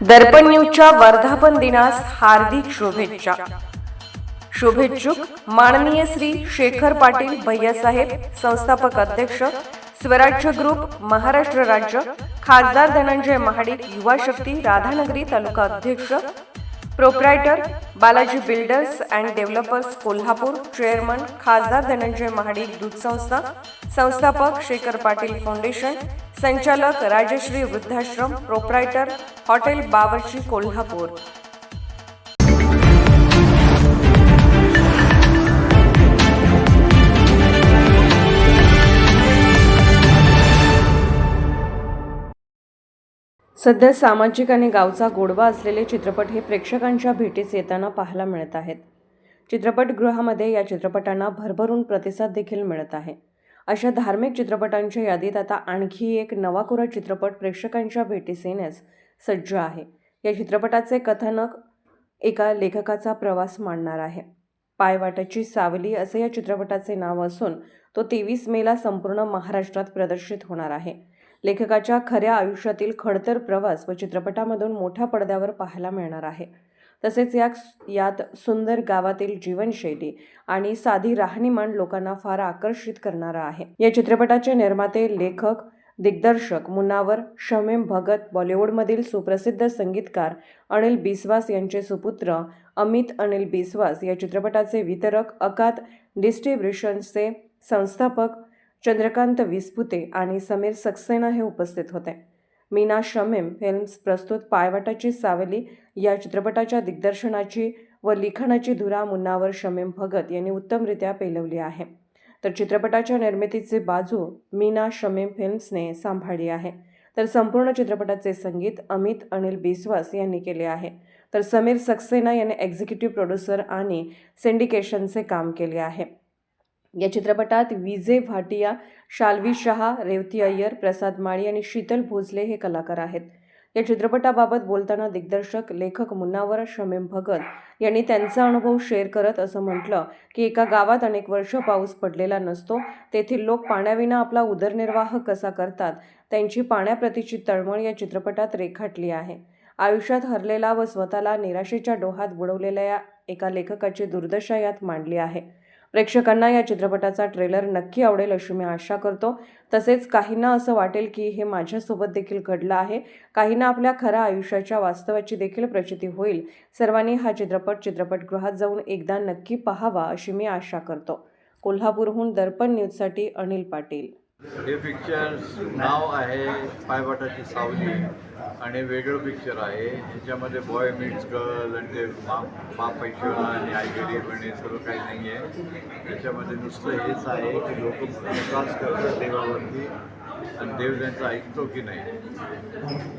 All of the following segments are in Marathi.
दर्पण न्यूजच्या वर्धापन दिनास हार्दिक शुभेच्छा. शुभेच्छुक माननीय श्री शेखर पाटील भैयासाहेब संस्थापक अध्यक्ष स्वराज्य ग्रुप महाराष्ट्र राज्य खासदार धनंजय महाडिक युवा शक्ती राधानगरी तालुका अध्यक्ष proprietor Balaji builders and developers Kolhapur chairman खासदार धनंजय महाडिक दूध संस्था संस्थापक शेखर पाटील फाउंडेशन संचालक राजश्री वृद्धाश्रम प्रोप्रायटर हॉटेल बावर्ची कोल्हापूर. सध्या सामाजिक आणि गावचा गोडवा असलेले चित्रपट हे प्रेक्षकांच्या भेटीस येताना पाहायला मिळत आहेत. चित्रपटगृहामध्ये या चित्रपटांना भरभरून प्रतिसाद देखील मिळत आहे. अशा धार्मिक चित्रपटांच्या यादीत आता आणखी एक नवाकुरा चित्रपट प्रेक्षकांच्या भेटीस येण्यास सज्ज आहे. या चित्रपटाचे कथानक एका लेखकाचा प्रवास मांडणार आहे. पायवाटाची सावली असे या चित्रपटाचे नाव असून तो तेवीस मेला संपूर्ण महाराष्ट्रात प्रदर्शित होणार आहे. लेखकाच्या खऱ्या आयुष्यातील खडतर प्रवास व चित्रपटामधून मोठ्या पडद्यावर पाहायला मिळणार आहे. तसेच या यात सुंदर गावातील जीवनशैली आणि साधी राहणीमान लोकांना फार आकर्षित करणारा आहे. या चित्रपटाचे निर्माते लेखक दिग्दर्शक मुनावर शमीम भगत बॉलिवूडमधील सुप्रसिद्ध संगीतकार अनिल बिस्वास यांचे सुपुत्र अमित अनिल बिस्वास या चित्रपटाचे वितरक अकात डिस्ट्रीब्युशनचे संस्थापक चंद्रकांत विस्पुते आणि समीर सक्सेना हे उपस्थित होते. मीना शमीम फिल्म्स प्रस्तुत पायवाटाची सावली या चित्रपटाच्या दिग्दर्शनाची व लिखाणाची धुरा मुन्नावर शमीम भगत यांनी उत्तमरित्या पेलवली आहे. तर चित्रपटाच्या निर्मितीची बाजू मीना शमीम फिल्म्सने सांभाळली आहे. तर संपूर्ण चित्रपटाचे संगीत अमित अनिल बिस्वास यांनी केले आहे. तर समीर सक्सेना यांनी एक्झिक्युटिव्ह प्रोड्युसर आणि सिंडिकेशनचे काम केले आहे. या चित्रपटात विजे भाटिया शाल्वी शहा रेवती अय्यर प्रसाद माळी आणि शीतल भोसले हे कलाकार आहेत. या चित्रपटाबाबत बोलताना दिग्दर्शक लेखक मुन्नावर शमीम भगत यांनी त्यांचा अनुभव शेअर करत असं म्हटलं की एका गावात अनेक वर्ष पाऊस पडलेला नसतो तेथील लोक पाण्याविना आपला उदरनिर्वाह कसा करतात त्यांची पाण्याप्रतीची तळमळ या चित्रपटात रेखाटली आहे. आयुष्यात हरलेला व स्वतःला निराशेच्या डोहात बुडवलेल्या या एका लेखकाची दुर्दशा यात मांडली आहे. प्रेक्षकांना या चित्रपटाचा ट्रेलर नक्की आवडेल अशी मी आशा करतो. तसेच काहींना असं वाटेल की हे माझ्यासोबत देखील घडलं आहे. काहींना आपल्या खऱ्या आयुष्याच्या वास्तवाची देखील प्रचिती होईल. सर्वांनी हा चित्रपट चित्रपटगृहात जाऊन एकदा नक्की पाहावा अशी मी आशा करतो. कोल्हापूरहून दर्पण न्यूजसाठी अनिल पाटील. हे पिक्चर नाव आहे पायवाटाची सावली आणि वेगळं पिक्चर आहे. ह्याच्यामध्ये बॉय मीट्स गर्ल आणि ते मा मा आणि आई गरीब आणि सर्व काही नाही आहे त्याच्यामध्ये नुसतं हेच आहे की लोक विकास करतात देवावरती. आणि देव त्यांचं ऐकतो की नाही?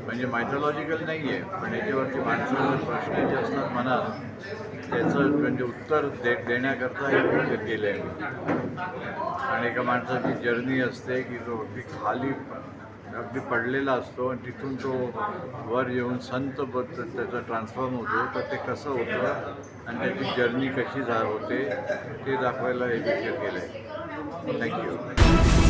म्हणजे मायथॉलॉजिकल नाही आहे पण याच्यावरती माणसाला प्रश्न जे असतात मनात त्याचं म्हणजे उत्तर दे देण्याकरता हे पिक्चर केलं आहे मी. आणि एका माणसाची जर्नी असते की तो अगदी खाली अगदी पडलेला असतो आणि तिथून तो वर येऊन संत त्याचा ट्रान्सफॉर्म होतो तर ते कसं होतं आणि त्याची जर्नी कशी झा होते ते दाखवायला हे पिक्चर केलं. आहे थँक्यू